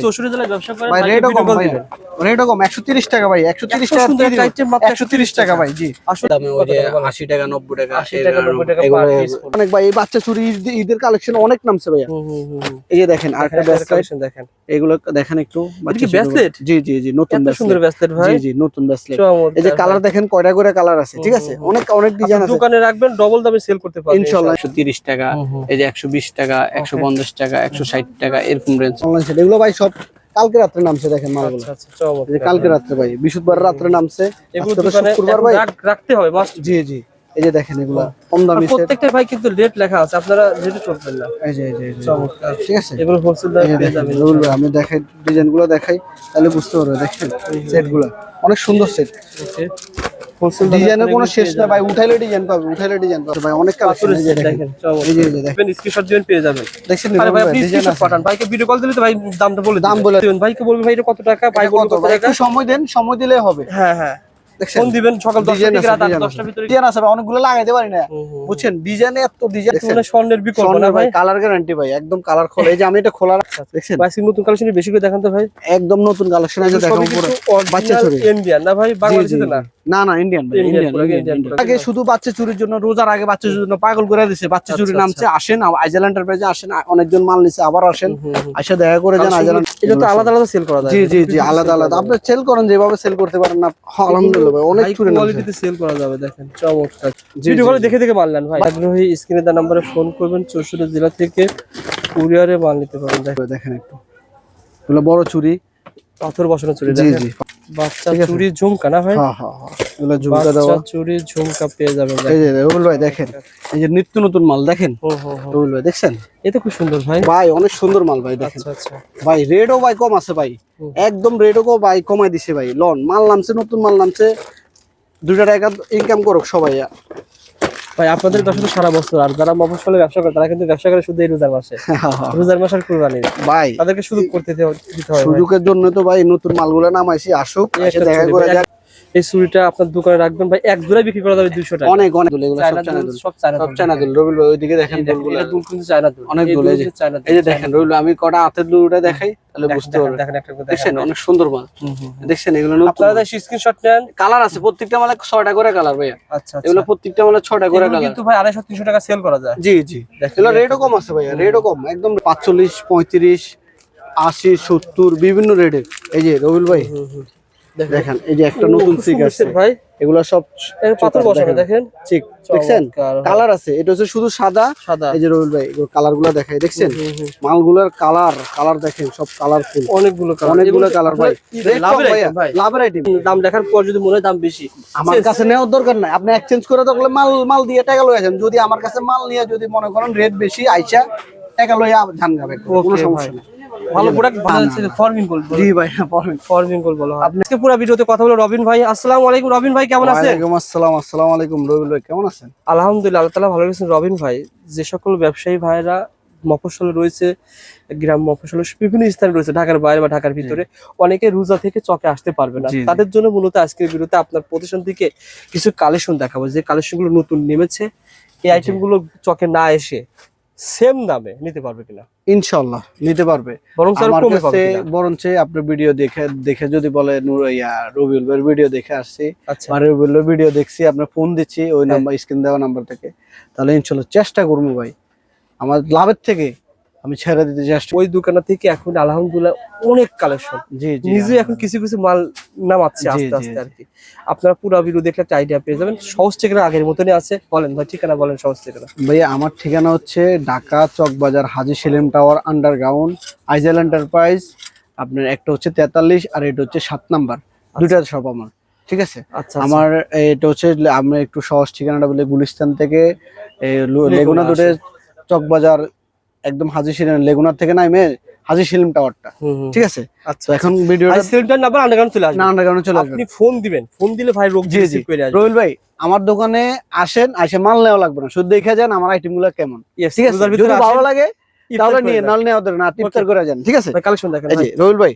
চৌষট্টি জেলায় ব্যবসা করেন ভাই রেটও কম ভাই। রেটও কম। একশো তিরিশ টাকা ভাই একশো তিরিশ এত টাকা সুন্দর একটা item মাত্র একশো তিরিশ টাকা ভাই জি। আসলে দামে ওই যে কত টাকা বলেন? আশি টাকা 80 টাকা, 90 টাকা এগুলো per piece পড়বে। অনেক ভাই এই বাচ্চা চুরি ঈদের কালেকশন অনেক নামছে ভাইয়া। হুম, হুম, হুম, হুম। এই যে দেখেন। এগুলো দেখেন একটু বাচ্চা জি জি জি নতুন সুন্দর ভাই। জি জি নতুন ব্যাসলেট এই যে কালার দেখেন কয়টা করে কালার আছে ঠিক আছে? অনেক অনেক ডিজাইন আছে। দোকানে রাখবেন ডবল দামে সেল করতে পারবেন ইনশাল্লাহ। একশো তিরিশ টাকা হুম, হুম। এই যে একশো বিশ টাকা একশো পঞ্চাশ টাকা একশো ষাট টাকা এরকম রেঞ্জ এগুলো ভাই সব কালকে রাত্রে নামছে দেখেন মালগুলো। আচ্ছা আচ্ছা এই যে কালকে রাত্রে ভাই বৃহস্পতিবার রাত্রে নামছে। শুক্রবার ভাই। রাখতে হবে জি জি। এই যে দেখেন এগুলো কম দামি প্রত্যেকটা ভাই কিন্তু রেট লেখা আছে আপনারা রেট করবেন না। এই যে এই যে চমৎকার। ঠিক আছে? এগুলো হোলসেল দামে পেয়ে যাবেন। আমি দেখাই ডিজাইনগুলো দেখাই তাহলে বুঝতে পারবে দেখেন সেটগুলো। অনেক সুন্দর সেট হোলসেল ডিজাইনের কোনো শেষ না ভাই। উঠাইলে ডিজাইন পাবে উঠাইলে ডিজাইন পাবে। ভাই অনেক কালেকশন দেখেন এই যে দেখেন। স্ক্রিনশট দিবেন পেয়ে যাবেন। দেখছেন ভাই আপনি স্ক্রিনশট পাঠান। ভাইকে ভিডিও কল দিলে তো ভাই দামটা বলে দাম বলে দিবেন ভাইকে বলবেন ভাই এটা কত টাকা? ভাই কত? টাকা? একটু সময় দেন সময় দিলে হবে। হ্যাঁ হ্যাঁ। ফোন দিবেন সকাল 10টা ডিজাইন থেকে রাত 10টার ভিতরে। ডিজাইন আছে অনেকগুলো লাগাইতে পারি না। বুঝছেন? ডিজাইনে এত ডিজাইন মানে স্বর্ণের বিকল্প না ভাই? কালার গ্যারান্টি ভাই একদম কালার খোলা। এই যে আমি এটা খোলা রাখছি, দেখছেন? ভাই নতুন কালেকশন বেশি করে দেখান তো ভাই। একদম নতুন কালেকশন আছে দেখো সবই পুরো। বাচ্চা চুরি। ইন্ডিয়ান না ভাই? বাংলাদেশে না। না না ইন্ডিয়ান আগে শুধু বাচ্চা চুরির জন্য রোজার আগে বাচ্চা চুরির জন্য পাগল করে দিছে বাচ্চা চুরি নামছে আসেন আইজেল এন্টারপ্রাইজে আসেন অনেকজন মাল নিছে আবার আসেন। আসে দেখা করে যান আইজেল এটা তো আলাদা আলাদা সেল করা যায়। জি জি জি আলাদা আলাদা। আপনি সেল করেন যেভাবে সেল করতে পারেন না আলহামদুলিল্লাহ ভাই অনেক চুরি কোয়ালিটিতে সেল করা যাবে দেখেন। চমৎকার। ভিডিও কলে দেখে দেখে মাল নেন ভাই। আগ্রহী স্ক্রিনে দেওয়া নম্বরে ফোন করবেন চৌষট্টি জেলা থেকে কুরিয়ারে মাল নিতে পারেন দেখেন। দেখেন একটু। বড় চুরি। পাথর বসানো চুরি জি জি বাচ্চা চুরি ঝুমকা না ভাই? হ্যাঁ হ্যাঁ হ্যাঁ। এগুলো ঝুমকা বাচ্চা চুরি ঝুমকা পেয়ে যাবেন এই যে রুবেল ভাই দেখেন এই যে নিত্য নতুন মাল দেখেন? হুম ভাই দেখছেন? এটা খুব সুন্দর ভাই। ভাই অনেক সুন্দর মাল ভাই দেখেন। আচ্ছা আচ্ছা। ভাই কম আছে ভাই। একদম ভাই কমাই দিছে ভাই। লন মাল নামছে নতুন মাল নামছে। দুইটা টাকা ইনকাম করুক সবাই। ভাই আপনাদের কাছে তো সারা বছর আর যারা মফসলে ব্যবসা করে তারা কিন্তু ব্যবসা করে শুধু এই রোজার মাসে। রোজার মাস আর কুরবানি। ভাই তাদেরকে সুযোগ করতে দিতে- হয় সুযোগের জন্য তো ভাই নতুন মালগুলো নামাইছি আসুক এসে দেখা করে যাক। এই চুড়িটা আপনার দোকানে রাখবেন ভাই এক জোড়ায় বিক্রি করা যাবে দুইশো টাকা। অনেক অনেক দুল, এগুলো সব চায়না। সব চায়না দুল। রবিল ভাই ওইদিকে দেখেন দুলগুলো। দুল কিন্তু চায়না দুল। অনেক দুল, এই যে- চায়না এই যে দেখেন রবিল আমি কটা হাতের দুলটা দেখাই তাহলে বুঝতে পারবেন। দেখেন, একটা করে দেখেন। অনেক সুন্দর মাল। দেখছেন এগুলো আপনারা তাই স্ক্রিনশট নেন। কালার আছে প্রত্যেকটা মালে ছয়টা করে কালার ভাইয়া। আচ্ছা এগুলো প্রত্যেকটা মালে ছয়টা করে কালার। কিন্তু ভাই আড়াইশো তিনশো টাকা সেল করা যায়। জি জি। দেখেন, এগুলো রেটও কম আছে ভাইয়া রেটও কম। একদম পাঁচচল্লিশ পঁয়ত্রিশ আশি সত্তর বিভিন্ন রেটের এই যে রবিল ভাই। দেখেন। এই যে একটা নতুন সুন্দর আছে। ভাই। এগুলো সব পাথর বসানো দেখেন। ঠিক দেখছেন? কালার আছে। এটা হচ্ছে শুধু সাদা। সাদা। এই যে রবিল ভাই কালারগুলা দেখাই দেখছেন। মালগুলার কালার কালার দেখেন সব কালারফুল অনেকগুলো কালার অনেকগুলো কালার ভাই লাভের আইটেম দাম দেখার পর যদি মনে হয় দাম বেশি। আমার কাছে নেওয়ার দরকার নাই। আপনি এক্সচেঞ্জ করে থাকলে মাল মাল দিয়ে টাকা লয়ে যান যদি আমার কাছে মাল নিয়ে যদি মনে করেন রেট বেশি আইসা টাকা লইয়া ঝান গাবে কোনো সমস্যা। নেই। ভালো প্রোডাক্ট ভালো ফরমিং গোল্ড জি ভাই হ্যাঁ, পারবেন ফরমিং গোল্ড বলো আপনি আজকে পুরো ভিডিওতে কথা বলে রবিন ভাই। আসসালামু আলাইকুম রবিন ভাই কেমন আছেন? ওয়ালাইকুম আসসালাম আসসালামু আলাইকুম রবিউল ভাই কেমন আছেন? আলহামদুলিল্লাহ আল্লাহ ভালো রেখেছেন। রবিন ভাই যে সকল ব্যবসায়ী ভাইরা মফস্বলে রয়েছে গ্রাম মফস্বলে বিভিন্ন স্থানে রয়েছে ঢাকার বাইরে বা ঢাকার ভিতরে অনেকে রোজা থেকে চকে আসতে পারবে না। তাদের জন্য মূলত আজকের ভিডিওতে আপনার প্রতিষ্ঠান থেকে কিছু কালেকশন দেখাবো। যে কালেকশনগুলো নতুন নেমেছে এই আইটেমগুলো চকে না এসে সেম দামে নিতে পারবে কিনা? ইনশাল্লাহ নিতে পারবে। বরং স্যার আমার কমে পাবে বরং বরঞ্চ আপনার ভিডিও দেখে দেখে যদি বলে নূর ইয়া রবিউল ভাইয়ের ভিডিও দেখে আসছি। আচ্ছা। আর রবিউলের ভিডিও দেখছি আপনার ফোন দিচ্ছি ওই হ্যাঁ। নাম্বার স্ক্রিন দেওয়া নাম্বার থেকে তাহলে ইনশাআল্লাহ চেষ্টা করব ভাই। আমার লাভের থেকে আমি ছেড়ে দিতে চেষ্টা ওই দোকান থেকে এখন আলহামদুলিল্লাহ অনেক কালেকশন জি জি নিজে এখন কিছু কিছু মাল নামাচ্ছে আস্তে আস্তে আর কি আপনারা পুরো ভিডিও দেখলে একটা আইডিয়া পেয়ে যাবেন। সহজ ঠিকানা আগের মতনই আছে। বলেন ভাই ঠিকানা বলেন সহজ ঠিকানা। ভাইয়া আমার ঠিকানা হচ্ছে ঢাকা চকবাজার হাজি সেলিম টাওয়ার আন্ডারগ্রাউন্ড আইজেল এন্টারপ্রাইজ আপনার একটা হচ্ছে তেতাল্লিশ আর এটা হচ্ছে সাত নাম্বার। দুইটা সব আমার ঠিক আছে? আচ্ছা আমার এটা হচ্ছে আমরা একটু সহজ ঠিকানাটা বলে গুলিস্তান থেকে লেগুনা লেগুনা দুটে চকবাজার একদম হাজি সেলিম লেগুনা থেকে নামে হাজি সেলিম টাওয়ারটা। ঠিক আছে? আচ্ছা এখন ভিডিওটা সেন্টার নাম্বার আন্ডারগ্রাউন্ড চলে না আসবে চলে আসবে। আপনি ফোন দিবেন। ফোন দিলে ভাই রোগ জি, জি। আসবে। রবিল ভাই আমার দোকানে আসেন আসে মাল নেওয়া লাগবে না। শুধু দেখে যান আমার আইটেমগুলো কেমন। ঠিক আছে? যদি ভালো লাগে তাহলে নিয়ে। নাহলে নেওয়া দরকার না। ইফতার করে যান ঠিক আছে? কালেকশন দেখেন এই যে রবিল ভাই।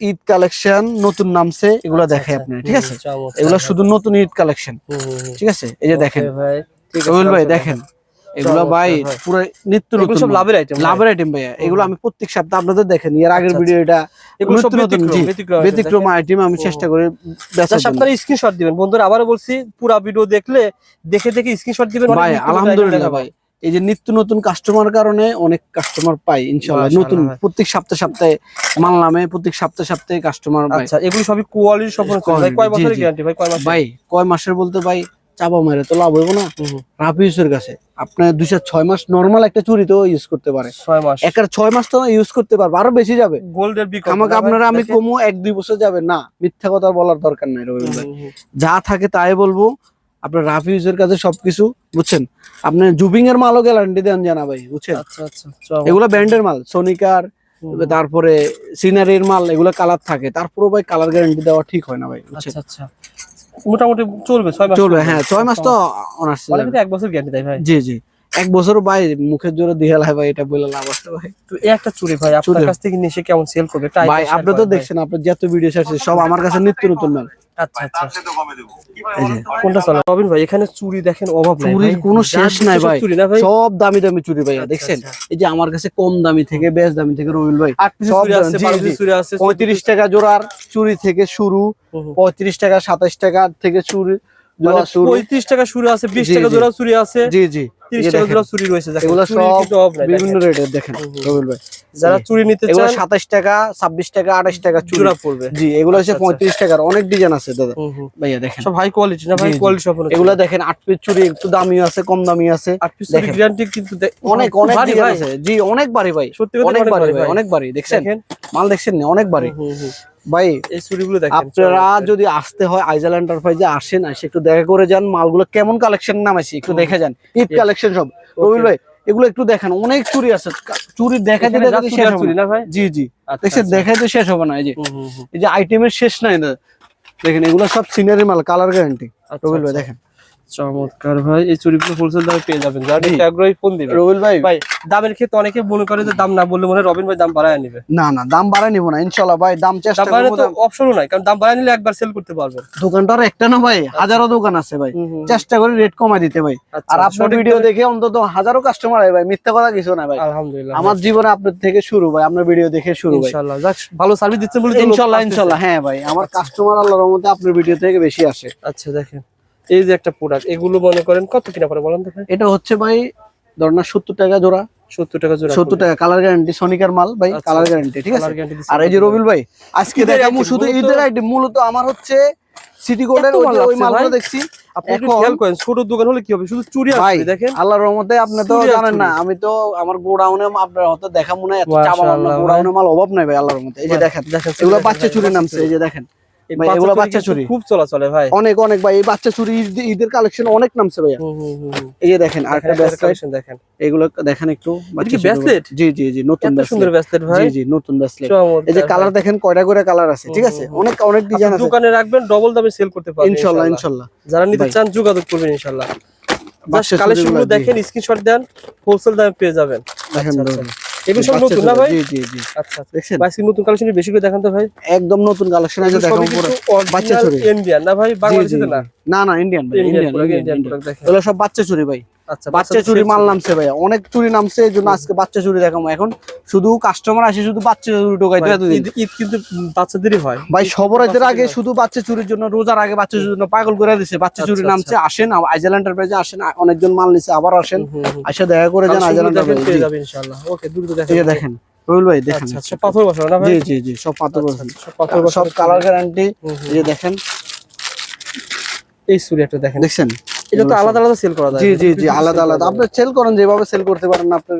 ঈদ কালেকশন নতুন নামছে এগুলো দেখাই আচ্ছা, আপনার ঠিক আছে। এগুলো শুধু নতুন ঈদ কালেকশন। ঠিক আছে? এই যে দেখেন। রবিল ভাই দেখেন। এগুলো ভাই। পুরো নিত্য নতুন সব লাভের আইটেম লাভের আইটেম ভাইয়া। এগুলো আমি প্রত্যেক সপ্তাহে আপনাদের দেখেন এর আগের আচ্ছা, ভিডিও এটা এগুলো সব নতুন, ব্যতিক্রম। আইটেম আমি চেষ্টা করি বেচার জাস্ট স্ক্রিনশট দিবেন। বন্ধুরা আবারও বলছি পুরো ভিডিও দেখলে দেখে দেখে স্ক্রিনশট দিবেন। ভাই আলহামদুলিল্লাহ ভাই। এই যে নিত্য নতুন কাস্টমার কারণে অনেক কাস্টমার পাই ইনশাআল্লাহ। নতুন প্রত্যেক সপ্তাহে সপ্তাহে মাল নামে প্রত্যেক সপ্তাহে সপ্তাহে কাস্টমার আচ্ছা এগুলো সবই কোয়ালিটি সম্পূর্ণ কয় বছরের গ্যারান্টি ভাই কয় মাস ভাই কয় মাসের বলতে ভাই চাপা মারে তো লাভ হইব না। রাফিউসের কাছে। আপনার দুইশো ছয় মাস নর্মাল একটা চুরি তো ইউজ করতে পারে। ছয় মাস। একার ছয় মাস তো ইউজ করতে পারবে আরও বেশি যাবে। গোল্ডের আমাকে আপনারা আমি। কমু এক দুই বছর যাবে। না মিথ্যা কথা বলার দরকার নাই ভাই। হুম, যা থাকে তাই বলব। আপনার রাফিউজের কাছে সবকিছু বুঝছেন? আপনি জুবিং এর মালও গ্যারান্টি দেন জানা ভাই বুঝছেন? আচ্ছা আচ্ছা। এগুলো ব্র্যান্ডের মাল সোনিকার তারপরে সিনারির মাল এগুলো কালার থাকে। তারপরে ভাই কালার গ্যারান্টি দেওয়া ঠিক হয় না ভাই আচ্ছা আচ্ছা। মোটামুটি চলবে ছয় মাস চলবে হ্যাঁ ছয় মাস তো অনার্স অনেকে তো এক বছর গ্যারান্টি দেয় ভাই। জি জি। এক বছর ভাই মুখের জোরে দিয়ে লাই ভাই এটা বলে লাভ আছে ভাই। তো একটা চুরি ভাই আপনার কাছ থেকে নিয়ে এসে কেমন সেল করবে? ভাই আপনি তো দেখছেন আপনার যত ভিডিও আছে সব আমার কাছে নিত্য নতুন মাল। আচ্ছা আচ্ছা। কোনটা চলে? রবিন ভাই এখানে চুরি দেখেন অভাব চুরির কোনো শেষ নাই ভাই। সব দামি দামি চুরি ভাইয়া আচ্ছা, দেখছেন। এই যে আমার কাছে কম দামি থেকে বেশ দামি থেকে ভাই পঁয়ত্রিশ টাকা জোড়ার চুরি থেকে শুরু। পঁয়ত্রিশ টাকা সাতাশ টাকা থেকে চুরি পঁয়ত্রিশ টাকা চুরি আছে বিশ টাকা জোড়া চুরি আছে জি জি। তিরিশ টাকা জোড়া চুরি রয়েছে এগুলো সব কিন্তু অভাব নাই, বিভিন্ন রেটের দেখেন হুম, হুম। ভাই। যারা চুরি নিতে চান সাতাশ টাকা ছাব্বিশ টাকা আঠাশ টাকা চুরি পড়বে। জি এগুলো হচ্ছে আচ্ছা, পঁয়ত্রিশ টাকার অনেক ডিজাইন আছে দাদা। ভাইয়া দেখেন। সব হাই কোয়ালিটি না ভাই। কোয়ালিটি এগুলো দেখেন আট পিস চুরি একটু দামি আছে কম দামি আছে। আট পিস গ্যারান্টি কিন্তু অনেক অনেক ডিজাইন আছে। জি অনেক বাড়ি ভাই। সত্যি অনেক বাড়ি ভাই অনেক বাড়ি দেখছেন? মাল দেখছেন না? অনেক বাড়ি। ভাই এই চুরিগুলো দেখেন আপনারা যদি আসতে হয় আইজাল এন্টারপ্রাইজে আসেন এসে একটু দেখা করে যান মালগুলো কেমন কালেকশন নামাইছি একটু দেখে যান। ঈদ কালেকশন সব। রবিল ভাই এগুলো একটু দেখেন অনেক চুরি আছে। চুরি দেখা যদি শেষ হবে না। ভাই? জি জি। আচ্ছা, দেখছেন আচ্ছা। শেষ হবে না এই যে। এই যে আইটেমের শেষ নাই না। দেখেন এগুলো সব সিনারি মাল কালার গ্যারান্টি রবিল ভাই আচ্ছা। দেখেন। চমৎকার ভাই এই চুরিগুলো হোলসেল দামে পেয়ে যাবেন। যারা। নিতে আগ্রহী ফোন দিবেন রবিল ভাই ভাই দামের ক্ষেত্রে অনেকে মনে করে যে দাম না বললে মনে রবিন ভাই দাম বাড়ায় নিবে। না না দাম বাড়ায় নিব না ইনশাল্লাহ ভাই দাম চেষ্টা করব দাম- অপশনও নাই কারণ দাম বাড়ায় নিলে একবার সেল করতে পারবেন। দোকানটার একটা না ভাই হাজারো দোকান আছে ভাই। চেষ্টা করি রেট কমাই দিতে ভাই। আচ্ছা, আর আপনার ভিডিও দেখে অন্তত হাজারো কাস্টমার হয় ভাই মিথ্যা কথা কিছু না ভাই। আলহামদুলিল্লাহ। আমার জীবনে আপনার থেকে শুরু ভাই আপনার ভিডিও দেখে শুরু ভাই। ইনশাআল্লাহ যাক ভালো সার্ভিস দিচ্ছেন বলে ইনশাল্লাহ ইনশাল্লাহ হ্যাঁ ভাই আমার কাস্টমার আল্লাহর রহমতে আপনার ভিডিও থেকে বেশি আসে। আচ্ছা দেখেন। এই যে একটা প্রোডাক্ট এগুলো মনে করেন কত কিনা পরে বলেন ভাই? এটা হচ্ছে ভাই ধরেন সত্তর টাকা জোড়া। সত্তর টাকা জোড়া সত্তর টাকা কালার গ্যারান্টি সোনিকার মাল ভাই আচ্ছা, কালার আচ্ছা। গ্যারান্টি ঠিক আছে? Colour guarantee দিচ্ছে আর এই যে রবিল ভাই আজকে দেখাবো শুধু মূলত- ঈদের আইটেম মূলত আমার হচ্ছে সিটি ওই মালগুলো দেখছি। আপনি একটু খেয়াল করেন ছোট দোকান হলে কি হবে? শুধু চুরি ভাই আসবে দেখেন। আল্লাহর রহমতে আপনি তো জানেন না আমি তো আমার গোডাউনে আপনার হয়তো দেখা মনে হয় এত চাপা মাশাআল্লাহ, গোডাউনে মাল অভাব নাই ভাই আল্লাহর রহমতে। এই যে দেখেন দেখেন এগুলো বাচ্চা চুরি নামছে এই যে দেখেন। ভাই, এগুলো বাচ্চা চুরি। খুব চলা ভাই। অনেক অনেক ভাই এই বাচ্চা চুরি ঈদের কালেকশন অনেক নামছে ভাইয়া। এই যে দেখেন আর একটা দেখেন, দেখেন। এগুলো দেখেন একটু বাচ্চা কি চুরি জি জি জি নতুন এত সুন্দর ব্যাসলেট ব্যাসলেট ভাই। জি জি নতুন এই যে কালার দেখেন কয়টা করে কালার আছে ঠিক আছে। অনেক অনেক ডিজাইন আছে। দোকানে রাখবেন ডবল দামে সেল করতে পারবেন ইনশাল্লাহ ইনশাআল্লাহ ইনশাল্লাহ। যারা নিতে চান যোগাযোগ করবেন ইনশাআল্লাহ দেখেন স্ক্রিনশট দেন হোলসেল দামে পেয়ে যাবেন। আচ্ছা। আচ্ছা। এগুলো সব বাচ্চা নতুন না চুরি, ভাই? জি জি জি। আচ্ছা আচ্ছা। দেখছেন? ভাই নতুন কালেকশন বেশি করে দেখান তো ভাই। একদম নতুন কালেকশন আছে এগুলো পুরো বাচ্চা চুরি। ইন্ডিয়ান না ভাই? বাংলাদেশি না? না না ইন্ডিয়ান ভাই এগুলো সব বাচ্চা চুরি ভাই। বাচ্চা চুরি মাল নামছে ভাই অনেক চুরি নামছে এই জন্য আজকে বাচ্চা চুরি দেখাবো। এখন শুধু কাস্টমার আসে শুধু বাচ্চা চুরি ঢোকাই ঈদ কিন্তু বাচ্চাদেরই হয়। ভাই কিন্তু আগে শুধু বাচ্চা চুরির জন্য রোজার আগে বাচ্চা চুরির জন্য পাগল করে দিছে। বাচ্চা চুরি আচ্ছা, নামছে আসেন আইজেল এন্টারপ্রাইজে আসেন অনেকজন মাল নিছে আবার আসেন। আসে দেখা করে যান আইজেল এন্টারপ্রাইজ ইনশাআল্লাহ। ওকে দ্রুত দেখেন। দেখেন ভাই দেখেন। আচ্ছা আচ্ছা পাথর বসানো না ভাই? জি জি জি সব পাথর আচ্ছা, বসানো। আচ্ছা, সব পাথর সব কালার গ্যারান্টি। এই দেখেন। এই চুরি একটা দেখেন। দেখছেন? এটা তো আলাদা আলাদা সেল করা যায়। জি জি জি আলাদা আলাদা। আপনি সেল করেন যেভাবে সেল করতে পারেন আপনার।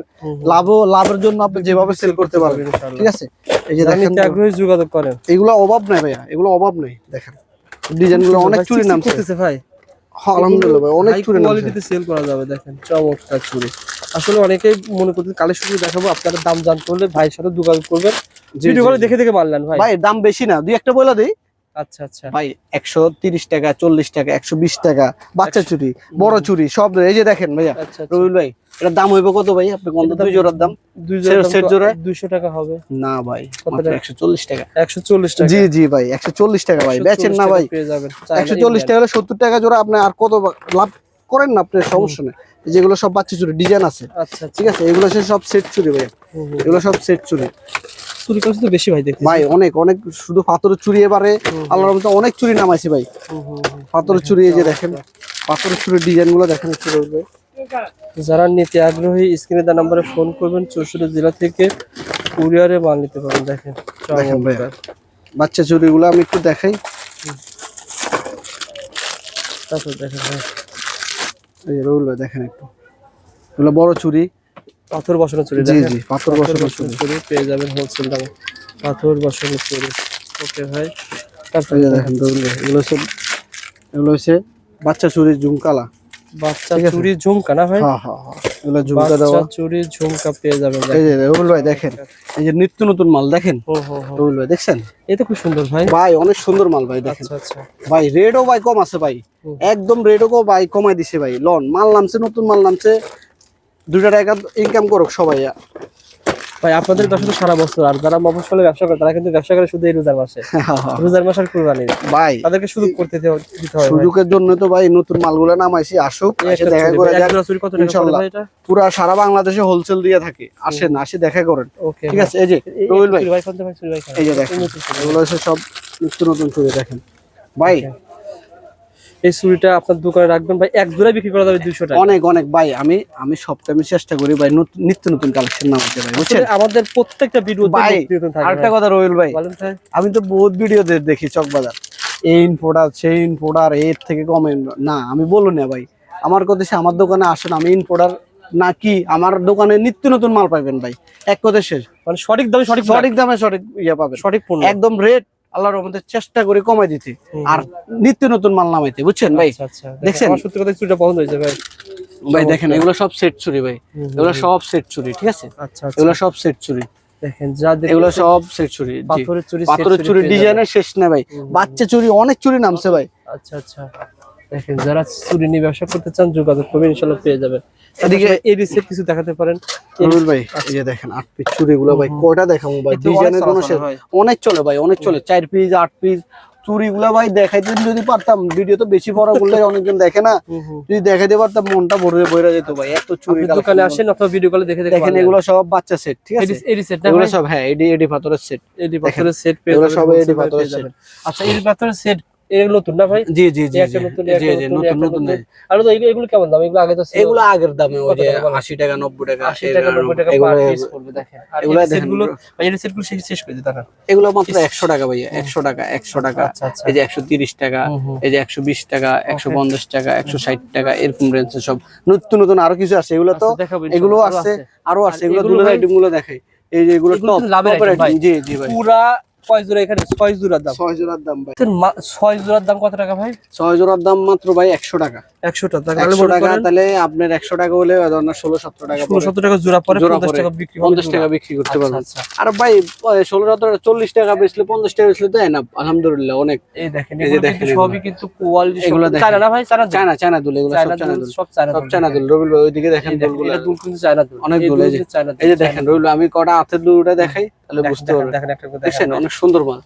লাভ লাভের জন্য আপনি যেভাবে সেল করতে পারবেন। ঠিক আছে? এই যে দেখেন আগ্রহী যোগাযোগ করেন। এগুলো অভাব নাই ভাইয়া এগুলো অভাব নাই দেখেন। ডিজাইনগুলো অনেক চুরি নামছে। করতেছে ভাই। হ্যাঁ, আলহামদুলিল্লাহ ভাই অনেক চুরি নামছে। কোয়ালিটিতে সেল করা যাবে দেখেন চমৎকার চুরি। আসলে অনেকেই মনে করতে কালেকশন দেখাবো আপনারা দাম জানতে হলে ভাইয়ের সাথে যোগাযোগ করবেন। ভিডিও জি। দেখে দেখে মারলেন ভাই। ভাই দাম বেশি না। দুই একটা বলে দিই। আচ্ছা আচ্ছা। ভাই একশো তিরিশ টাকা চল্লিশ টাকা একশো বিশ টাকা বাচ্চা চুরি বড় চুরি সব এই যে দেখেন ভাইয়া আচ্ছা ভাই এটার দাম হইব কত ভাই? আপনি কোন দাম দুই জোড়ার দাম? দুই সেট- জোড়া? দুইশো টাকা হবে। না ভাই? একশো চল্লিশ টাকা। একশো চল্লিশ টাকা। জি জি ভাই একশো চল্লিশ টাকা ভাই। 140 বেচেন না ভাই। একশো চল্লিশ টাকা হলে সত্তর টাকা জোড়া আপনি আর কত লাভ করেন না আপনার সমস্যা নেই। যেগুলো সব বাচ্চা চুরি ডিজাইন আছে। আচ্ছা ঠিক আছে এগুলো সব সেট চুরি ভাই। এগুলো সব সেট চুরি চুরি করছে তো বেশি ভাই দেখতে ভাই অনেক অনেক শুধু পাথরের চুরি এবারে আল্লাহর রহমতে অনেক চুরি নামাইছে ভাই। পাথরের চুরি এই যে দেখেন পাথরের চুরির ডিজাইনগুলো দেখেন একটু ভাই যারা নিতে আগ্রহী স্ক্রিনে দেওয়া নাম্বারে ফোন করবেন চৌষট্টি জেলা থেকে কুরিয়ারে মাল নিতে পারেন দেখেন। বাচ্চা চুরি গুলো আমি একটু দেখাই। তারপর দেখেন ভাই। ভাই দেখেন একটু। এগুলো বড় চুরি। পাথর বসানো চুরি জি জি পাথর বসানো চুরি। পেয়ে যাবেন হোলসেল দামে। পাথর বসানো চুরি। ওকে ভাই তারপর দেখেন এগুলো হচ্ছে এগুলো হচ্ছে বাচ্চা চুরির ঝুমকালা। বাচ্চা চুরি ঝুমকা না ভাই? হ্যাঁ হ্যাঁ হ্যাঁ এগুলো ঝুমকা বাচ্চা দেওয়া। চুরি ঝুমকা পেয়ে যাবেন এই যে রবিল ভাই দেখেন এই যে নিত্য নতুন মাল দেখেন? ও হো হো। রবিল ভাই দেখছেন? এই তো খুব সুন্দর ভাই। ভাই অনেক সুন্দর মাল ভাই দেখেন। আচ্ছা আচ্ছা। ভাই রেডও ভাই কম আছে ভাই। একদম রেডও ভাই কমাই দিছে ভাই। লন মাল নামছে নতুন মাল নামছে। দুইটা টাকা ইনকাম করুক সবাই। ভাই আপনাদের ব্যবসা তো সারা বছর আর যারা মফসলে ব্যবসা করে তারা কিন্তু ব্যবসা করে শুধু এই রোজার মাসে। রোজার মাস আর কুরবানি। ভাই তাদেরকে শুধু করতে দিতে হয় সুযোগের জন্য তো ভাই নতুন মালগুলো নামাইছি আসুক এসে দেখা করে এটা? পুরা সারা বাংলাদেশে হোলসেল দিয়ে থাকে। আসেন আসে দেখা করেন। ওকে ঠিক আছে এই যে রবিল ভাই। এই যে দেখেন এগুলো সব নিত্য নতুন করে দেখেন। ভাই এই চুরিটা আপনার দোকানে রাখবেন ভাই এক জোড়া বিক্রি করা যাবে 200 টাকা। অনেক অনেক। ভাই আমি আমি সব টাইমে চেষ্টা করি ভাই নতুন- নিত্য নতুন কালেকশন নামাতে ভাই বুঝছেন? আমাদের প্রত্যেকটা ভিডিও ভাই আরেকটা কথা রবিল ভাই আমি তো বহুত ভিডিও দেখি চকবাজার। এই ইনফোডার সেই ইনফোডার এর থেকে কমে না। আমি বলুন না ভাই। আমার কথা সে আমার দোকানে আসেন আমি ইনফোডার নাকি আমার দোকানে নিত্য নতুন মাল পাবেন ভাই। এক কথা শেষ। মানে সঠিক দামে সঠিক সঠিক দামে সঠিক ইয়ে পাবেন। সঠিক একদম রেট আল্লাহর রহমতে চেষ্টা করে কমাই দিতে। আর নিত্য নতুন মাল নামাইতে বুঝছেন ভাই? আচ্ছা আচ্ছা। দেখছেন? সত্যি কথা চুরিটা পছন্দ হয়েছে ভাই ভাই দেখেন এগুলো সব সেট চুরি ভাই। এগুলো সব সেট চুরি ঠিক আছে? আচ্ছা এগুলো সব সেট চুরি। দেখেন যা এগুলো সব সেট চুরি। পাথরের চুরি পাথরের চুরি ডিজাইনের শেষ না ভাই। বাচ্চা চুরি অনেক চুরি নামছে ভাই। আচ্ছা আচ্ছা। দেখেন যারা চুরি নিয়ে ব্যবসা করতে চান যোগাযোগ করবেন ইনশাল্লাহ পেয়ে যাবেন। এদিকে এই রিসেট কিছু দেখাতে পারেন। রবিল ভাই এই যে দেখেন আট পিস চুরি গুলো ভাই কয়টা দেখাবো ভাই? ডিজাইনের কোনো শেষ অনেক চলে ভাই অনেক চলে। চার পিস আট পিস চুরি গুলা ভাই দেখাইতে যদি পারতাম। ভিডিও তো বেশি বড় করলে অনেকজন দেখে না। যদি দেখাইতে পারতাম মনটা ভরে বইরা যেত ভাই এত চুরি দোকানে আসেন অথবা ভিডিও কলে দেখে দেখে দেখেন এগুলো সব বাচ্চা সেট ঠিক আছে? এই রিসেট না এগুলো সব হ্যাঁ এডি এডি পাথরের সেট এডি পাথরের সেট পেয়ে এগুলো সব এডি পাথরের যাবেন। আচ্ছা এডি পাথরের সেট এগুলো নতুন না ভাই? জি জি জি জি। জি নতুন নতুন একটা নতুন নতুন। আর তো এগুলো এগুলো কেমন দাম? এগুলো আগে তো এগুলো আগের দামে ওই যে টাকা বলেন? আশি টাকা নব্বই টাকা আশি টাকা নব্বই টাকা এগুলো পড়বে দেখেন। আর এগুলো সেটগুলো ভাই এই সেটগুলো শেষ শেষ করে দিতে এগুলো মাত্র একশো টাকা ভাইয়া একশো টাকা একশো টাকা। এই যে টাকা। এই যে টাকা একশো পঞ্চাশ টাকা একশো ষাট টাকা এরকম রেঞ্জের সব। নতুন নতুন আরও কিছু আছে এগুলো তো আচ্ছা, এগুলো আছে আরও আছে এগুলো দুলের দেখাই। এই যে এগুলো টপ জি জি ভাই। পুরা কয় জোড়া এখানে ছয় জোড়ার দাম। ছয় জোড়ার দাম ভাই। ছয় জোড়ার দাম কত টাকা ভাই? ছয় জোড়ার দাম মাত্র ভাই একশো টাকা। একশো টাকা একশো টাকা তাহলে আপনার একশো টাকা হলে ধরেন ষোলো সতেরো টাকা ষোলো সতেরো টাকা জোড়া পরে পঞ্চাশ টাকা বিক্রি পঞ্চাশ টাকা বিক্রি করতে পারবেন। আর ভাই ষোলো সতেরো চল্লিশ টাকা বেচলে পঞ্চাশ টাকা বেচলে দেয় না? আলহামদুলিল্লাহ অনেক। এই দেখেন এই যে দেখেন সবই কিন্তু কোয়ালিটি এগুলো এগুলো চায়না না ভাই চায়না দুল? চায়না চায়না দুল এগুলো সব চায়না চায়না দুল, দুল। সব চায়না সব চায়না দুল। রবিল ভাই ওইদিকে দেখেন এই দুলগুলো। এটা দুল কিন্তু চায়না দুল। অনেক দুল, এই যে- দেখেন রবিল আমি কটা হাতের দুলটা দেখাই তাহলে বুঝতে পারবেন। দেখেন, একটা দেখেন। অনেক সুন্দর মাল।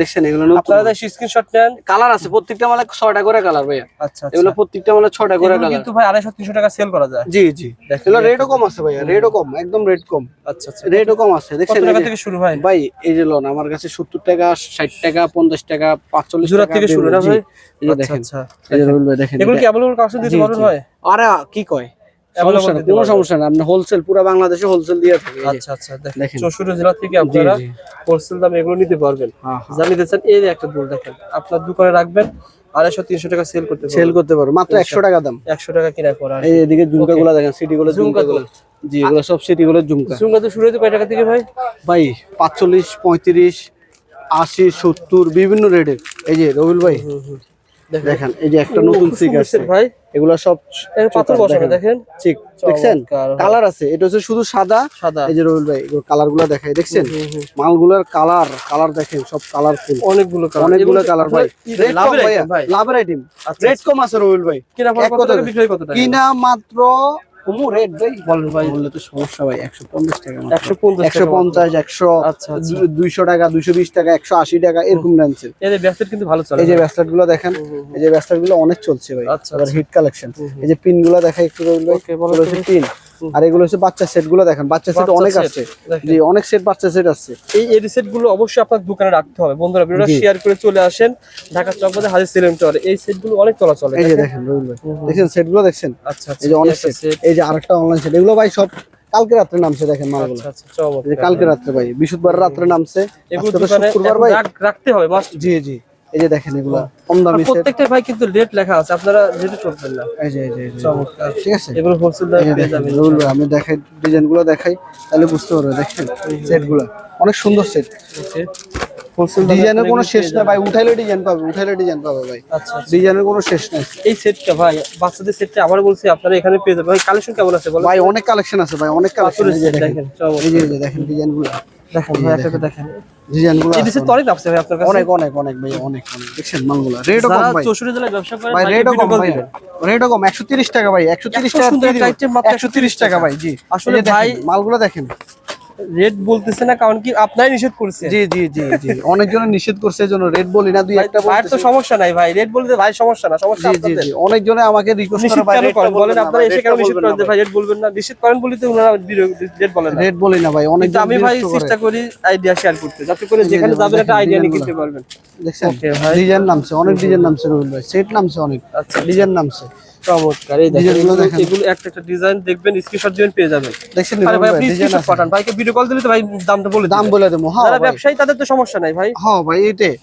দেখছেন এগুলো আপনারা স্ক্রিনশট নেন কালার আছে প্রত্যেকটা মালে ছয়টা করে কালার ভাইয়া। আচ্ছা আচ্ছা। এগুলো প্রত্যেকটা মালে ছয়টা করে কালার। কিন্তু ভাই আড়াইশো তিনশো টাকা সেল করা যায়। জি জি। দেখেন, এগুলো রেটও কম আছে ভাইয়া রেটও কম একদম রেট কম। আচ্ছা আচ্ছা। রেটও কম আছে দেখছেন টাকা থেকে শুরু হয়? ভাই এই যে লোন আমার কাছে সত্তর টাকা ষাট টাকা পঞ্চাশ টাকা পাঁচচল্লিশ জোড়া টাকা থেকে শুরু না ভাই? এই যে আচ্ছা, দেখেন আচ্ছা। এই যে দেখেন এগুলো কি অ্যাভেলেবল কালেকশন দিতে পারবেন ভাই আরে কি কয়? সমস্যা কোনো সমস্যা আপনি হোলসেল পুরো বাংলাদেশে হোলসেল দিয়ে থাকে। আচ্ছা আচ্ছা দেখেন। দেখেন। চৌষট্টি জেলা থেকে আপনারা হোলসেল দামে এগুলো নিতে পারবেন। হ্যাঁ, হ্যাঁ। যা নিতে চান এই একটা দুল দেখেন আপনার দোকানে রাখবেন আড়াইশো তিনশো টাকা সেল করতে সেল করতে পারো মাত্র একশো টাকা দাম। একশো টাকা কিনা করা এই এদিকে ঝুমকা গুলো দেখেন সিটি গুলো ঝুমকা ঝুমকা গুলো জি এগুলো সব সিটি গুলো ঝুমকা চুঙ্গা তো শুরু কয় টাকা থেকে ভাই? ভাই পাঁচচল্লিশ পঁয়ত্রিশ আশি সত্তর বিভিন্ন রেটের। এই যে রবিল ভাই দেখেন। দেখেন এই যে একটা নতুন খুব সিক আছে ভাই। এগুলো সব পাথর বসানো দেখেন? ঠিক দেখছেন? কালার আছে এটা হচ্ছে শুধু সাদা। সাদা। এই যে রবিল ভাই কালারগুলো দেখায় দেখছেন। মালগুলোর কালার কালার দেখেন সব কালারফুল। অনেকগুলো কালার। অনেকগুলো কালার ভাই। রেট লাভের আইটেম আচ্ছা, রেট কম আছে রবিল ভাই। হয় কিনা মাত্র কমু রেট ভাই বলেন ভাই বললে তো সমস্যা ভাই একশো পঞ্চাশ টাকা একশো পঞ্চাশ একশো পঞ্চাশ একশো আচ্ছা, আচ্ছা। দুইশো টাকা দুইশো বিশ টাকা একশো আশি টাকা এরকম ব্যাসলেট কিন্তু ভালো চলে এই যে ব্যাসলেটগুলো দেখেন এই যে ব্যাসলেটগুলো অনেক চলছে ভাই আচ্ছা, আবার হিট কালেকশন এই যে পিনগুলো দেখা একটু রইল পিন আর এগুলো হচ্ছে বাচ্চা সেটগুলো দেখেন বাচ্চা সেট অনেক আছে। জি অনেক সেট বাচ্চা সেট আছে। এই এই রিসেটগুলো অবশ্যই আপনার দোকানে রাখতে হবে। বন্ধুরা ভিডিওটা শেয়ার করে চলে আসেন ঢাকা চকবাজার হাজির সিলেম টাওয়ারে এই সেটগুলো অনেক চলাচলে এই যে দেখেন। দেখছেন সেটগুলো দেখছেন? আচ্ছা আচ্ছা। এই যে অনেক সেট এই যে আরেকটা অনলাইন সেট এগুলো ভাই সব কালকে রাত্রে নামছে দেখেন মালগুলো। আচ্ছা আচ্ছা। এই কালকে রাত্রে ভাই বৃহস্পতিবার রাত্রে নামছে। এগুলো দোকানে শুক্রবার ভাই। রাখতে হবে জি জি। এই যে দেখেন এগুলো কম দামি প্রত্যেকটা ভাই কিন্তু রেট লেখা আছে আপনারা রেটে করবেন না। এই যে এই যে চমৎকার। ঠিক আছে? এগুলো হোলসেল দামে পেয়ে যাবেন। রুল আমি দেখাই দেখাই তাহলে বুঝতে পারবে দেখেন অনেক সুন্দর সেট হোলসেল ডিজাইনের কোনো শেষ না ভাই উঠাইলে ডিজাইন পাবে উঠাইলে ডিজাইন পাবে ভাই। আচ্ছা আচ্ছা। ডিজাইনের কোনো শেষ নাই। এই সেটটা ভাই বাচ্চাদের সেটটা আবার বলছি আপনারা এখানে পেয়ে যাবেন। ভাই কালেকশন কেমন আছে বলো ভাই অনেক কালেকশন আছে ভাই অনেক কালেকশন দেখেন। এই যে দেখেন ডিজাইনগুলো দেখেন ভাই একটা দেখেন। ডিজাইন এই ডিসে তো আপছে ভাই আপনার কাছে? অনেক অনেক অনেক ভাই অনেক অনেক। দেখছেন মালগুলো? রেটও কম ভাই। চৌষট্টি জেলায় ব্যবসা করে ভাই রেটও কম ভাই। রেটও কম একশো তিরিশ টাকা ভাই একশো তিরিশ এত টাকা সুন্দর একটা item মাত্র একশো তিরিশ টাকা ভাই জি। আসলে ভাই- মালগুলো দেখেন। রেট বলতেছে না কারণ কি আপনারাই নিষেধ করছে জি জি জি জি। অনেকজনে নিষেধ করছে এজন্য রেট বলি না দুই একটা ভাইয়ের তো সমস্যা নাই ভাই রেট বলতে ভাই সমস্যা না সমস্যা আপনাদের। জি। অনেকজনে আমাকে রিকোয়েস্ট করে ভাই বলেন আপনারা এসে কেন নিষেধ করেন? ভাই। রেট বলবেন না নিষেধ করেন বলিতে ওনারা রেট বলেন না। রেট বলি না ভাই অনেক আমি ভাই চেষ্টা করি। আইডিয়া শেয়ার করতে যাতে করে যেখানে যাবেন একটা আইডিয়া নিয়ে কিনতে পারবেন। দেখছেন ভাই। ডিজাইন নামছে অনেক ডিজাইন নামছে রুল ভাই সেট নামছে অনেক। আচ্ছা। ডিজাইন নামছে। চমৎকার এই দেখেন এগুলো- একটা একটা ডিজাইন দেখবেন স্ক্রিনশট দিবেন পেয়ে যাবেন। দেখছেন ভাই আপনি স্ক্রিনশট পাঠান। ভাইকে ভিডিও কল দিলে তো ভাই দামটা বলে দাম বলে দেবো হ্যাঁ যারা ব্যবসায়ী তাদের তো সমস্যা নাই ভাই। হ্যাঁ ভাই এটাই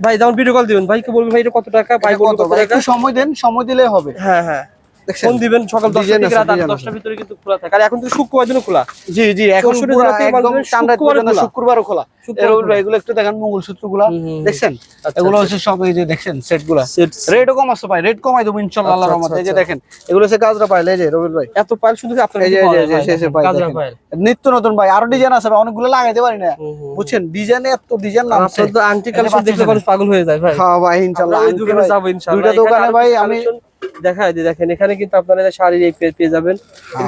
ভাই যেমন ভিডিও কল দিবেন ভাইকে বলবেন ভাই এটা কত টাকা? ভাই বলবেন কত টাকা? একটু সময় দেন সময় দিলে হবে। হ্যাঁ হ্যাঁ। ফোন দিবেন সকাল দশটা Design থেকে রাত আট design দশটার ভিতরে কিন্তু খোলা থাকে। আর এখন তো শুক্রবার জন্য খোলা। জি জি এখন চৌষট্টি পুরো জেলাতে একদম মাঝে পর্যন্ত শুক্রবারও খোলা। শুক্রবার এরকম খোলা। এগুলো একটু দেখেন। দেখছেন? আচ্ছা, এগুলো হচ্ছে সব এই যে দেখছেন সেট রেটও কম আছে ভাই রেট কমাই দেবো আল্লাহর আচ্ছা, রহমতে। এই যে আচ্ছা। দেখেন এগুলো হচ্ছে গাজরা পাইল এই যে রবিল ভাই। এত পাইল শুধু আপনার এই যে এই যে, পাইল নিত্য নতুন ভাই আরও ডিজাইন আছে ভাই অনেকগুলো লাগাইতে পারি না। বুঝছেন? ডিজাইনে এত ডিজাইন আর নামছে তো আংটি কালেকশন দেখলে পাগল হয়ে যায় ভাই। হ্যাঁ ইনশাল্লাহ। ভাই। ইনশাআল্লাহ দুইটা দোকানে ভাই আমি collection যায় দেখেন এখানে কিন্তু আপনারা শাড়ির এই পেয়ে যাবেন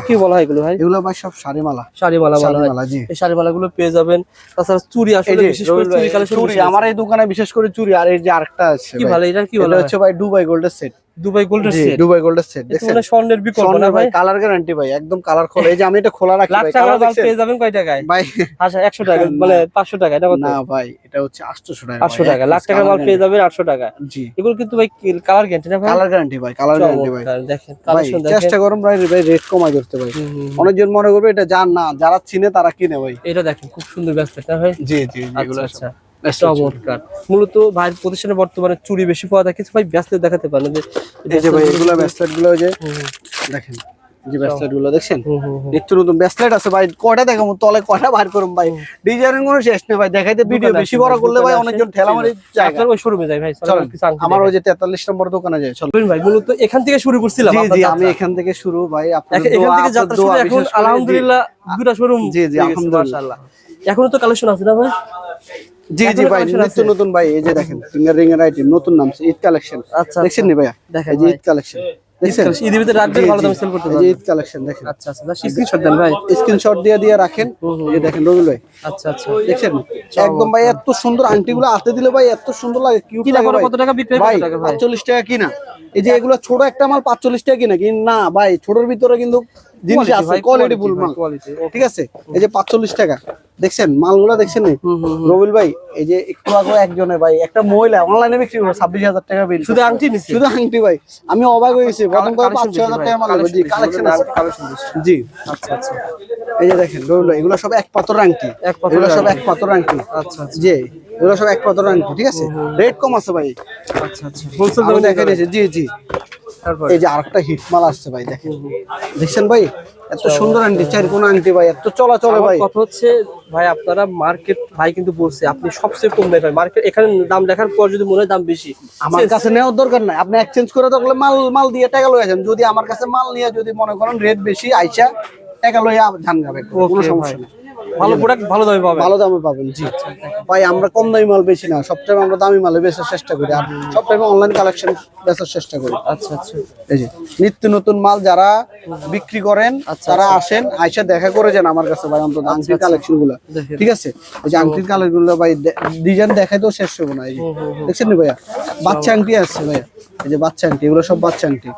কি বলা হয় এগুলো ভাই? এগুলো ভাই সব শাড়িমালা। শাড়িমালা বলা হয়। এই শাড়িমালা গুলো পেয়ে যাবেন। তাছাড়া চুড়ি এই আসলে বিশেষ করে চুরি কালেকশন আমার এই দোকানে বিশেষ করে চুরি আর এই যে আরেকটা আছে কি। ভালো এটা কি বলা হচ্ছে ভাই দুবাই গোল্ডের সেট দুবাই গোল্ডের সেট দুবাই গোল্ডের সেট দেখছেন? স্বর্ণের বিকল্প না ভাই কালার গ্যারান্টি ভাই একদম কালার খোলা। এই যে আমি এটা খোলা রাখি ভাই কালার দেখছেন? পেয়ে যাবেন কয় টাকায়? ভাই আচ্ছা একশো টাকা মানে পাঁচশো টাকা এটা কত? না ভাই এটা হচ্ছে 800 টাকা আটশো টাকা লাখ টাকার মাল পেয়ে যাবেন আটশো টাকা। জি। এগুলো কিন্তু ভাই কালার গ্যারান্টি না ভাই? কালার গ্যারান্টি ভাই কালার গ্যারান্টি ভাই। দেখেন ভাই কালেকশন দেখেন। চেষ্টা করুন ভাই ভাই রেট কমাই করতে ভাই। অনেকজন মনে করবে এটা জান না যারা চিনে তারা কিনে ভাই। এটা দেখেন খুব সুন্দর ব্যস্ত ভাই? জি জি আচ্ছা আচ্ছা। চমৎকার মূলত ভাইয়ের প্রতিষ্ঠানে বর্তমানে চুরি বেশি পাওয়া যায় কিছু ভাই ব্যস্ত দেখাতে পারেন। যে এই যে ভাই এগুলো ব্যাসলেটগুলো যে দেখেন যে ব্যাসলেটগুলো দেখছেন? হুম, হুম, হুম। নিত্য নতুন ব্যাসলেট আছে ভাই দেখাবো? তলে বার করুন ভাই? ডিজাইনের কোনো শেষ নেই ভাই দেখাইতে ভিডিও বেশি বড় করলে ভাই অনেকজন ঠেলা মারি জায়গা। আপনার ওই শোরুমে যাই ভাই চলেন আমার ওই যে নম্বর দোকানে যায় চলো। ভাই মূলত এখান থেকে শুরু করছিলাম। আমি এখান থেকে শুরু ভাই আপনাদের এখান থেকে যাত্রা শুরু এখন আলহামদুলিল্লাহ দুটা শোরুম জি, জি, আলহামদুলিল্লাহ। এখনও তো কালেকশন আছে না ভাই? জি জি ভাই নিত্য নতুন ভাই এই যে দেখেন ফিঙ্গার রিং এর আইটেম নতুন নামছে ঈদ কালেকশন আচ্ছা দেখছেন নি ভাইয়া? দেখেন এই যে ঈদ কালেকশন ঈদের ভিতরে রাখবেন ভালো দামে সেল করতে পারবেন। ঈদ কালেকশন দেখেন। আচ্ছা আচ্ছা। স্ক্রিনশট দেন ভাই। স্ক্রিনশট দিয়ে দিয়ে রাখেন। এই দেখেন রবিল ভাই। আচ্ছা আচ্ছা। দেখছেন? একদম ভাই এত সুন্দর হাতে দিলে ভাই এত সুন্দর লাগে কিউট লাগে ভাই। কত টাকা বিক্রি ভাই কত পাঁচচল্লিশ টাকা কিনা। এই যে এগুলো ছোট একটা মাল পাঁচচল্লিশ টাকা কিনা কিন্তু না ভাই ছোটর ভিতরে কিন্তু জিনিস আছে কোয়ালিটি ফুল মাল। ঠিক আছে? এই যে পাঁচচল্লিশ টাকা দেখছেন? মালগুলো দেখছেন। রবিল ভাই এই যে একটু আগে একজনে ভাই একটা মহিলা অনলাইনে বিক্রি করে ছাব্বিশ হাজার টাকা বিল শুধু আংটি নিছে? শুধু আংটি ভাই। আমি অবাক হয়েছি প্রথম Collection পাঁচ ছয় হাজার টাকা মাল। জি কালেকশন আছে। জি। আচ্ছা আচ্ছা। এই যে দেখেন রবিল ভাই এগুলো সব এক পাথর আংটি। এক পাথরের এগুলো সব। এক পাথর আংটি। আচ্ছা আচ্ছা। জি এগুলো সব এক পাথর আংটি ঠিক আছে? রেট কম আছে ভাই। আচ্ছা আচ্ছা। হোলসেল দেখে জি জি। এই যে আরেকটা হিট মাল আসছে ভাই দেখেন। দেখছেন ভাই? এত সুন্দর আংটি চার কোন আংটি ভাই এত চলা চলে আমার ভাই। কথা হচ্ছে ভাই আপনারা মার্কেট ভাই কিন্তু বলছে আপনি সবচেয়ে কম দেখান মার্কেট এখানে দাম দেখার পর যদি মনে হয় দাম বেশি। আমার কাছে নেওয়ার দরকার নাই। আপনি এক্সচেঞ্জ করে থাকলে মাল মাল দিয়ে টাকা লয়ে যান যদি আমার কাছে মাল নিয়ে যদি মনে করেন রেট বেশি আইসা টাকা লয়ে যান যাবে কোনো সমস্যা নেই। ভালো প্রোডাক্ট ভালো দামে পাবেন। ভালো দামে পাবেন জি। ভাই আমরা কম দামি মাল বেশি না সবটাইম আমরা দামি মালে বেচার চেষ্টা করি আর সবটাইম অনলাইন কালেকশন বেচার চেষ্টা করি। আচ্ছা আচ্ছা। এই যে নিত্য নতুন মাল যারা বিক্রি করেন আচ্ছা, তারা আসেন আইসা দেখা করে যান আমার কাছে ভাই অন্তত আংটির কালেকশনগুলো। ঠিক আছে? এই যে আংটির কালেকশনগুলো ভাই ডিজাইন দেখাই তো শেষ হবে না এই যে। দেখছেন নি ভাইয়া? বাচ্চা আংটি আসছে ভাইয়া এই যে বাচ্চা আংটি এগুলো সব বাচ্চা আংটি।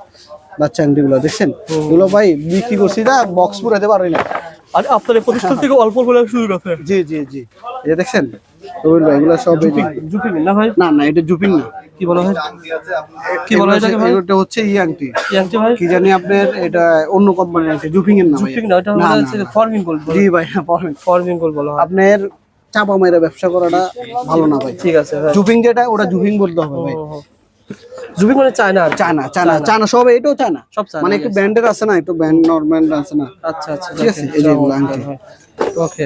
বাচ্চা আংটি গুলো দেখছেন এগুলো ভাই বিক্রি করছি না বক্স পুরাতে পারি না। আর আপনার প্রতিষ্ঠান থেকে অল্প করে সুযোগ আছে? জি জি জি। এই যে দেখছেন রবিল ভাই এগুলো সব এই না ভাই? না না এটা জুপিং না। কি বলা হয়? কি বলা হয় এটাকে ভাই? এটা হচ্ছে কি ভাই? কি জানি আপনার এটা অন্য কোম্পানির জুপিং এর না জুপিং না ওটা হচ্ছে ফর্মিং গোল জি ভাই পড়েন ফর্মিং গোল বলা হয়। আপনার চাপা মেরে ব্যবসা করাটা ভালো না ভাই। ঠিক আছে জুপিং যেটা ওটা জুপিং বলতে হবে ভাই। জুপিং মানে চায়না। China China. চায়না সব এটাও চায়না। সব মানে একটু ব্যান্ডের আছে না একটু ব্যান্ড নর্মাল আছে না। আচ্ছা আচ্ছা ঠিক আছে এই যে ওকে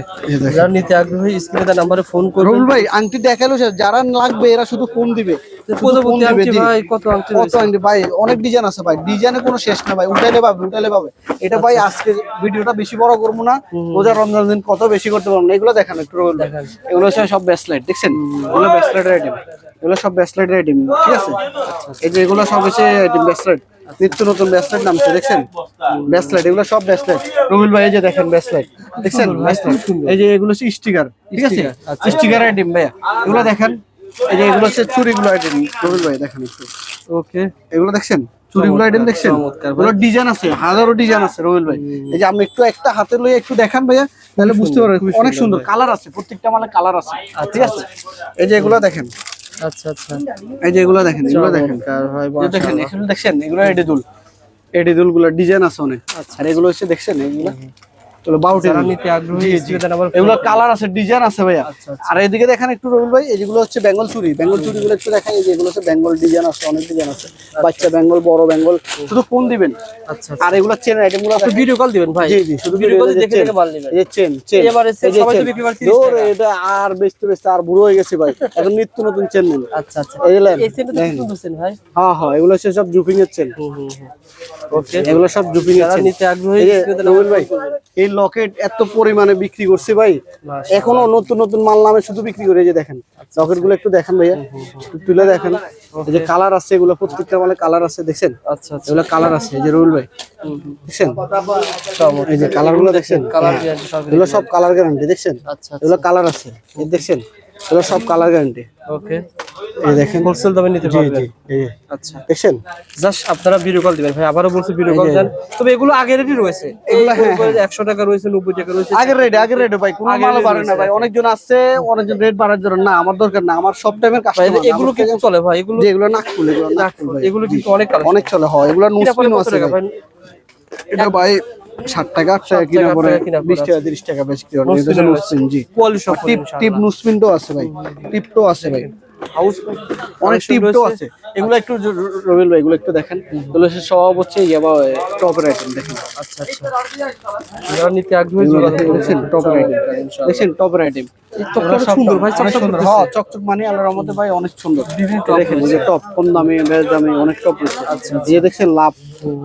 যারা নিতে আগ্রহী স্ক্রিনে তার নাম্বারে ফোন করবেন। ভাই আংটি দেখাল যারা লাগবে এরা শুধু ফোন দিবে। আংটি ভাই কত আংটি কত আংটি? ভাই অনেক ডিজাইন আছে ভাই। ডিজাইনে কোনো শেষ না ভাই। উঠাইলে পাবে উঠাইলে পাবে। এটা ভাই আজকে ভিডিওটা বেশি বড় করব না। রোজা রমজান দিন কত বেশি করতে পারব না। এগুলো দেখান একটু ভাই। এগুলো সব ব্যাসলাইট দেখছেন? এগুলো ব্যাসলাইটের আইটেম এগুলো সব ব্যাসলাইটের আইটেম ঠিক আছে? এই যে এগুলো সব হচ্ছে ব্যাসলাইট নিত্য নতুন ব্যাসলাইট নামছে দেখছেন? ব্যাসলাইট এগুলো সব ব্যাসলাইট রবিল ভাই এই যে দেখেন ব্যাসলাইট দেখছেন? এই যে এগুলো হচ্ছে স্টিকার ঠিক আছে? স্টিকার আইটেম ভাইয়া। এগুলো দেখেন? এই যে এগুলো হচ্ছে চুরিগুলো আইটেম রবিল ভাই দেখেন একটু। ওকে। এগুলো দেখছেন? চুরিগুলো আইটেম দেখছেন? এগুলো ডিজাইন আছে হাজারো ডিজাইন আছে রবিল ভাই। এই যে আপনি একটু একটা হাতে লয়ে একটু দেখান ভাইয়া তাহলে বুঝতে পারবেন অনেক সুন্দর কালার আছে প্রত্যেকটা মানে কালার আছে ঠিক আছে? এই যে এগুলো দেখেন। আচ্ছা আচ্ছা। এই যে এগুলো দেখেন এগুলো দেখেন। দেখেন এখানে দেখছেন এগুলো এডিদুল এডিদুলগুলো ডিজাইন আছে অনেক। আর এগুলো হচ্ছে দেখছেন এগুলো? এগুলো বাউটি যারা নিতে আগ্রহী স্ক্রিনে তার নাম্বারে এগুলো কালার আছে ডিজাইন আছে ভাইয়া। আচ্ছা, আর এদিকে দেখেন একটু রবিল ভাই যেগুলো হচ্ছে বেঙ্গল চুরি। বেঙ্গল চুরি গুলো একটু দেখেন এগুলো হচ্ছে বেঙ্গল ডিজাইন আছে অনেক ডিজাইন আছে। বাচ্চা বেঙ্গল বড় বেঙ্গল শুধু ফোন দিবেন। আচ্ছা আর এগুলো চেন আইটেমগুলো দেখেন। ভিডিও কল দিবেন ভাই। জি জি শুধু ভিডিও কল দেখে দেখে মাল নেবেন এই চেন চেন। এবারে সবাই তো বিক্রি করে 30 দূর, এটা আর বেচতে বেচতে আর বুড়ো হয়ে গেছে ভাই। এখন নিত্য নতুন চেন নেন আচ্ছা আচ্ছা। এই এই সেন্টার তো সুন্দর সেন ভাই। হ্যাঁ হ্যাঁ এগুলো হচ্ছে সব জুপিং এর চেন। হুম হুম ওকে এগুলো সব জুপিং এর চেন। নিতে আগ্রহী ভাই এই লকেট এত পরিমাণে বিক্রি করছে ভাই। এখনও নতুন নতুন মাল নামে শুধু বিক্রি করে যে দেখেন। লকেটগুলো একটু দেখেন ভাইয়া। তুলে দেখেন। এই যে কালার আছে এগুলো প্রত্যেকটা মালে কালার আছে দেখছেন? আচ্ছা আচ্ছা। এগুলো কালার আছে এই যে রুল ভাই। দেখছেন? এই যে কালারগুলো দেখছেন হ্যাঁ। এগুলো সব কালার গ্যারান্টি দেখছেন? আচ্ছা এগুলো কালার আছে এই দেখছেন? এগুলো সব কালার গ্যারান্টি ওকে এই দেখেন। হোলসেল দামে নিতে জি পারবেন জি এই আচ্ছা। দেখছেন? জাস্ট আপনারা ভিডিও কল দিবেন। ভাই আবারও বলছি ভিডিও কল দেন। তবে এগুলো আগেরই রয়েছে। এগুলো হ্যাঁ, এগুলো একশো টাকা রয়েছে নব্বই টাকা রয়েছে। আগের রেট আগের রেট ভাই কোনো আগের মাল বাড়ে না ভাই। অনেকজন আসছে অনেকজন রেট বাড়ার জন্য। না আমার দরকার না। আমার সব টাইমের ভাই, কাস্টমার এগুলো কিন্তু চলে ভাই। এগুলো যেগুলো নাকফুল এগুলো নাকফুল ভাই। এগুলো কিন্তু অনেক অনেক চলে হয়। এগুলো কত আছে। ভাই? এটা ভাই ষাট টাকা আট টাকা কিনা পরে বিশ টাকা তিরিশ টাকা বেশি কিনা জি। টিপ টিপ নুসপিনটাও আছে ভাই। টিপটাও আছে ভাই। হাউস অনেক আছে। এগুলো একটু রবিল ভাই এগুলো একটু দেখেন। এগুলো সব হচ্ছে ইয়াবা টপের আইটেম দেখেন। আচ্ছা আচ্ছা। যারা নিতে আগ্রহী। দেখছেন টপের আইটেম দেখছেন টপের আইটেম চকচকে সুন্দর ভাই চকচক হ্যাঁ চকচক মানে আল্লাহর রহমতে ভাই অনেক সুন্দর। দেখেন যে টপ কম দামি বেশ দামি অনেক টপ রয়েছে আচ্ছা যে দেখছেন লাভ।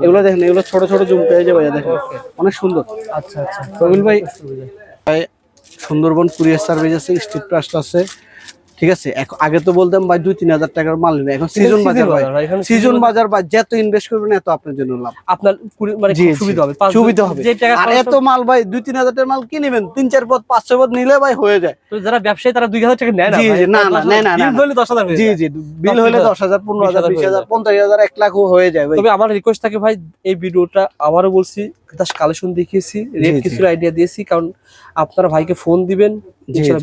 এগুলো দেখেন এগুলো ছোট ছোট জুম পেয়ে যাবে দেখেন। অনেক সুন্দর। আচ্ছা আচ্ছা। রবিল ভাই ভাই সুন্দরবন কুরিয়ার সার্ভিস আছে স্ট্রিট ট্রাস্ট আছে। ঠিক আছে? আগে তো বলতাম ভাই দুই তিন হাজার টাকার মাল নেবে। এখন সিজন বাজার ভাই। সিজন বাজার ভাই যত ইনভেস্ট করবেন এত আপনার জন্য লাভ। আপনার মানে সুবিধা হবে। সুবিধা হবে। আর এত মাল ভাই দুই তিন হাজার টাকার মাল কি নেবেন? তিন চার পদ পাঁচ ছয় পদ নিলে ভাই হয়ে যায়। তো যারা ব্যবসায়ী তারা দুই হাজার টাকা নেয় না। জি, না, না, না, বিল হলে দশ হাজার হয়ে জি যায়। জি বিল হলে দশ হাজার পনেরো হাজার বিশ হাজার বিশ হাজার যায়। পঞ্চাশ হাজার এক লাখও হয়ে যায় ভাই। তবে আমার রিকোয়েস্ট থাকে ভাই এই ভিডিওটা আবারও বলছি জাস্ট কালেকশন দেখিয়েছি রেট কিছু আইডিয়া দিয়েছি কারণ আপনারা ভাইকে ফোন দিবেন।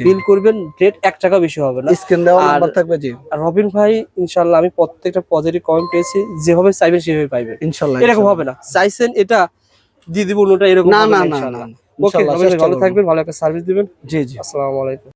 বিল করবেন রেট এক টাকা বেশি হবে না। স্ক্রিন দেওয়া নাম্বার থাকবে জি। আর রবিন ভাই ইনশাল্লাহ আমি প্রত্যেকটা পজিটিভ কমেন্ট পেয়েছি যেভাবে চাইবেন সেভাবে পাইবেন। ইনশাল্লাহ এরকম হবে না। চাইছেন এটা দিয়ে দিব অন্যটা এরকম না না না না ওকে ভালো থাকবেন ভালো একটা সার্ভিস দিবেন। জি জি। আসসালামু আলাইকুম।